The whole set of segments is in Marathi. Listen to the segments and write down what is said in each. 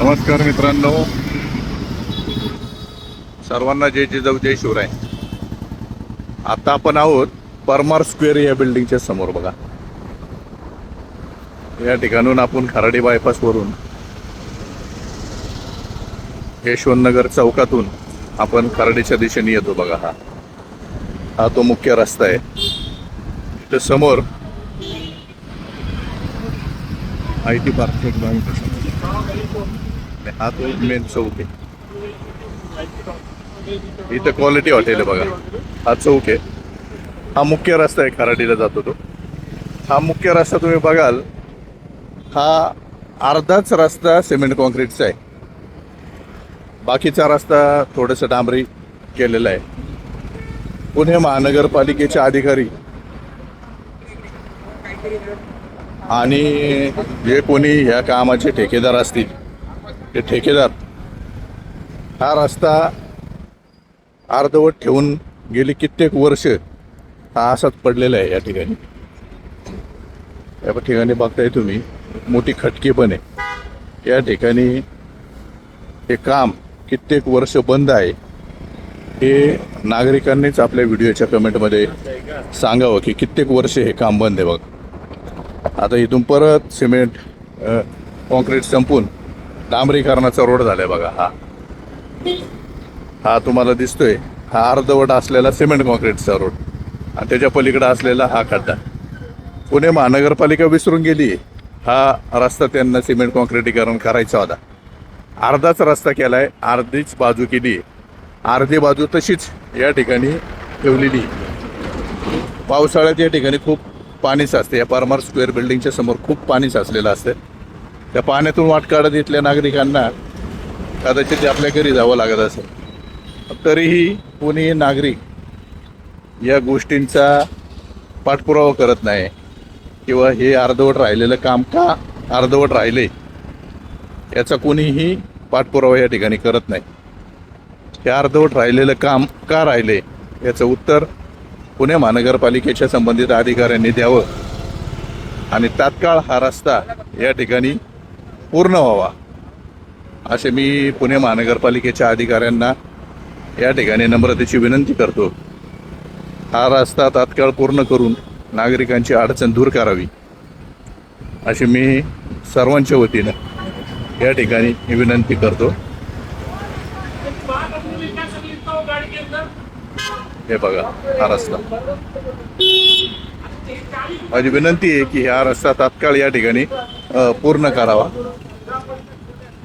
नमस्कार मित्रांनो. सर्वांना जय जिजाऊ जय शिवराय. आता आपण आहोत परमार स्क्वेअर या बिल्डिंगच्या समोर बघा. या ठिकाणून आपण खराडी बायपास वरून यशवंतनगर चौकातून आपण खराडीच्या दिशेने येतो बघा हा. हा तो मुख्य रस्ता आहे. इथं समोर आय टी पार्क हा तो मेन चौक आहे. इथं क्वालिटी हॉटेल आहे बघा. हा चौक आहे. हा मुख्य रस्ता आहे खराडीला जातो तो. हा मुख्य रस्ता तुम्ही बघाल हा अर्धाच रस्ता सिमेंट कॉन्क्रीटचा आहे. बाकीचा रस्ता थोडंसं डांबरी केलेला आहे. पुणे महानगरपालिकेचे अधिकारी आणि जे कोणी ह्या कामाचे ठेकेदार असतील ते ठेकेदार हा रस्ता अर्धवट ठेवून गेली कित्येक वर्ष हा असाच पडलेला आहे या ठिकाणी. या ठिकाणी बघताय तुम्ही मोठी खटकी पण आहे. या ठिकाणी हे काम कित्येक वर्ष बंद आहे. हे नागरिकांनीच आपल्या व्हिडिओच्या कमेंटमध्ये सांगावं की कित्येक वर्ष हे काम बंद आहे बघ. आता इथून परत सिमेंट कॉन्क्रीट संपून डांबरीकरणाचा रोड झालाय बघा हा. हा तुम्हाला दिसतोय. हा अर्धवट असलेला सिमेंट कॉन्क्रीटचा रोड. आणि त्याच्या पलीकडे असलेला हा खड्डा. पुणे महानगरपालिका विसरून गेली. हा रस्ता त्यांना सिमेंट कॉन्क्रीटीकरण करायचा होता. अर्धाच रस्ता केलाय अर्धीच बाजू केली. अर्धी बाजू तशीच या ठिकाणी ठेवलेली. पावसाळ्यात या ठिकाणी खूप पाणी साचते. या परमार स्क्वेअर बिल्डिंगच्या समोर खूप पाणी साचलेलं असतं. त्या पाण्यातून वाट काढत इथल्या नागरिकांना कदाचित आपल्या घरी जावं लागत असेल. तरीही कोणीही नागरिक या गोष्टींचा पाठपुरावा करत नाही. किंवा हे अर्धवट राहिलेलं काम का अर्धवट राहिले याचा कोणीही पाठपुरावा या ठिकाणी करत नाही. हे अर्धवट राहिलेलं काम का राहिले याचं उत्तर पुणे महानगरपालिकेच्या संबंधित अधिकाऱ्यांनी द्यावं. आणि तात्काळ हा रस्ता या ठिकाणी पूर्ण व्हावा. असे मी पुणे महानगरपालिकेच्या अधिकाऱ्यांना या ठिकाणी नम्रतेची विनंती करतो. हा रस्ता तात्काळ पूर्ण करून नागरिकांची अडचण दूर करावी. अशी मी सर्वांच्या वतीनं या ठिकाणी विनंती करतो. हे बघा हा रस्ता. माझी विनंती आहे की हा रस्ता तात्काळ या ठिकाणी पूर्ण करावा.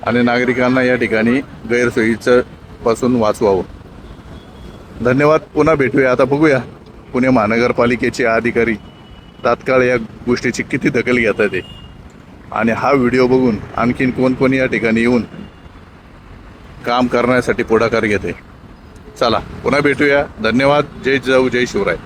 आणि नागरिकांना या ठिकाणी गैरसोयीचं पासून वाचवावं. धन्यवाद. पुन्हा भेटूया. आता बघूया. पुणे महानगरपालिकेचे अधिकारी तात्काळ या गोष्टीची किती दखल घेतात ते. आणि हा व्हिडिओ बघून आणखीन कोण कोण या ठिकाणी येऊन काम करण्यासाठी पुढाकार घेते? चला पुन्हा भेटूया. धन्यवाद. जय जाऊ जय शिवराय.